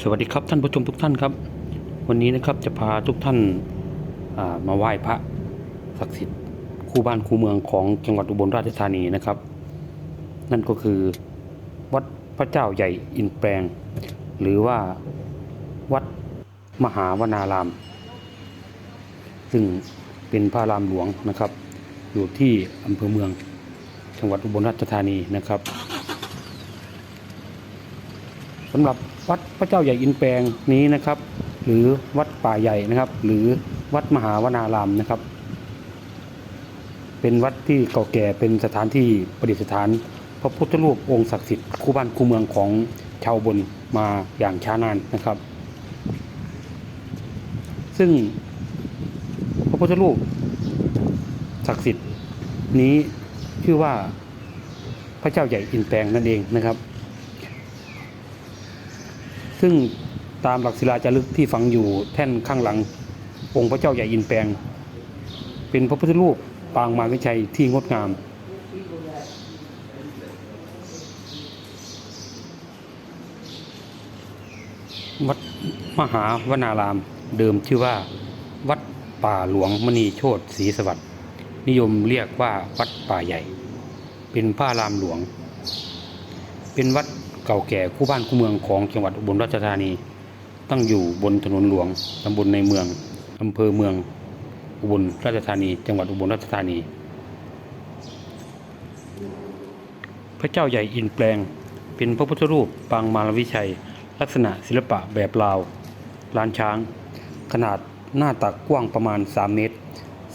สวัสดีครับท่านผู้ชมทุกท่านครับ วันนี้นะครับจะพาทุกท่านามาไหว้พระศักดิ์สิทธิ์คู่บ้านคู่เมืองของจังหวัดอุบลราชธานีนะครับ นั่นก็คือวัดพระเจ้าใหญ่อินแปลง หรือว่าวัดมหาวนาราม ซึ่งเป็นพระรามหลวงนะครับ อยู่ที่อำเภอเมือง จังหวัดอุบลราชธานีนะครับ สำหรับวัดพระเจ้าใหญ่อินแปลงนี้นะครับ หรือวัดป่าใหญ่นะครับ หรือวัดมหาวนารามนะครับ เป็นวัดที่เก่าแก่เป็นสถานที่ประดิษฐาน พระพุทธรูปองค์ศักดิ์สิทธิ์คู่บ้านคู่เมืองของชาวบนมาอย่างช้านานนะครับ ซึ่งพระพุทธรูปศักดิ์สิทธิ์นี้ชื่อว่าพระเจ้าใหญ่อินแปลงนั่นเองนะครับ ซึ่งตามหลักศิลาจารึกที่ฝังอยู่แท่นข้างหลัง องค์พระเจ้าใหญ่อินแปลง เป็นพระพุทธรูปปางมารวิชัยที่งดงาม วัดมหาวนารามเดิมชื่อว่า วัดป่าหลวงมณีโชตศรีสวัสดิ์นิยมเรียกว่าวัดป่าใหญ่ เป็นพระรามหลวง เป็นวัด เก่าแก่คู่บ้านคู่เมืองของจังหวัดอุบลราชธานี ตั้งอยู่บนถนนหลวงตำบลในเมืองอำเภอเมืองอุบลราชธานี จังหวัดอุบลราชธานี พระเจ้าใหญ่อินแปลง เป็นพระพุทธรูปปางมารวิชัย ลักษณะศิลปะแบบลาวลานช้าง ขนาดหน้าตักกว้างประมาณ 3 เมตร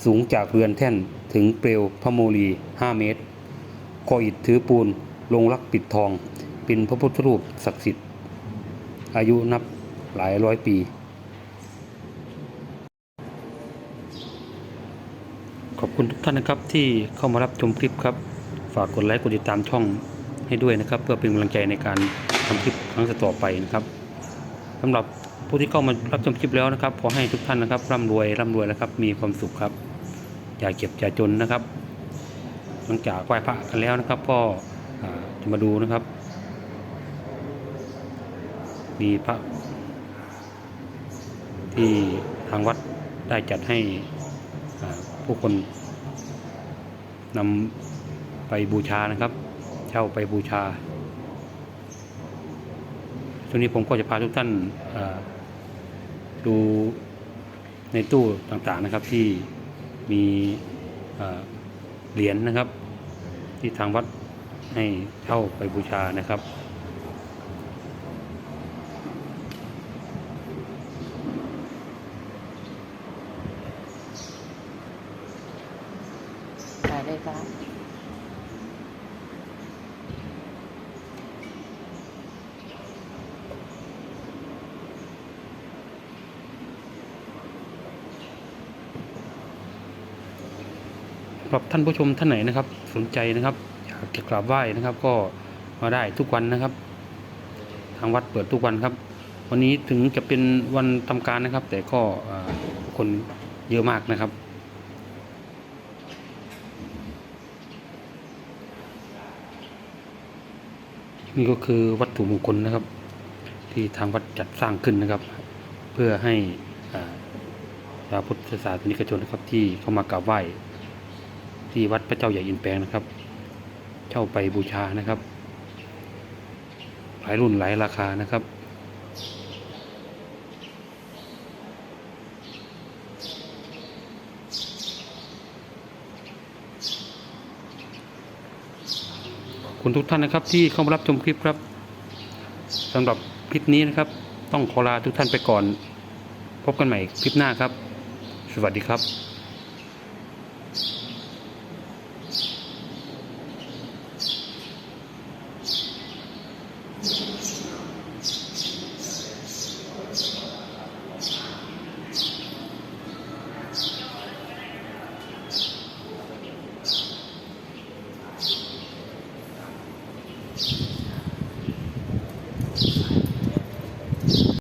สูงจากเรือนแท่นถึงเปลวพระโมลี 5 เมตรก่ออิฐถือปูนลงรักปิดทอง เป็นพระพุทธรูปศักดิ์สิทธิ์ อายุนับหลายร้อยปี ขอบคุณทุกท่านนะครับที่เข้ามารับชมคลิปครับ ฝากกดไลค์กดติดตามช่องให้ด้วยนะครับ เพื่อเป็นกำลังใจในการทำคลิปครั้งต่อไปนะครับสำหรับผู้ที่เข้ามารับชมคลิปแล้วนะครับขอให้ทุกท่านนะครับร่ำรวยร่ำรวยนะครับ มีความสุขครับ อย่าเก็บอย่าจนนะครับ หลังจากไหว้พระกันแล้วนะครับ ก็จะมาดูนะครับ มีพระที่ทางวัดได้จัดให้ผู้คนนำไปบูชานะครับ เช่าไปบูชาช่วงนี้ผมก็จะพาทุกท่านดูในตู้ต่างๆนะครับที่มีเหรียญนะครับ ที่ทางวัดให้เช่าไปบูชานะครับ ถ่ายเลยครับสำหรับท่านผู้ชมท่านไหนนะครับ สนใจนะครับอยากจะกราบไหว้นะครับ ก็มาได้ทุกวันนะครับ ทางวัดเปิดทุกวันครับ วันนี้ถึงจะเป็นวันทำการนะครับ แต่ก็คนเยอะมากนะครับ นี่ก็คือวัตถุมงคลนะครับ ที่ทางวัดจัดสร้างขึ้นนะครับ เพื่อให้ชาวพุทธศาสนิกชนนะครับที่เข้ามากราบไหว้ที่วัดพระเจ้าใหญ่อินแปลงนะครับ เช่าไปบูชานะครับ หลายรุ่นหลายราคานะครับ คุณทุกท่านนะครับ ที่เข้ามารับชมคลิปครับสำหรับคลิปนี้นะครับ ต้องขอลาทุกท่านไปก่อน พบกันใหม่คลิปหน้าครับ สวัสดีครับ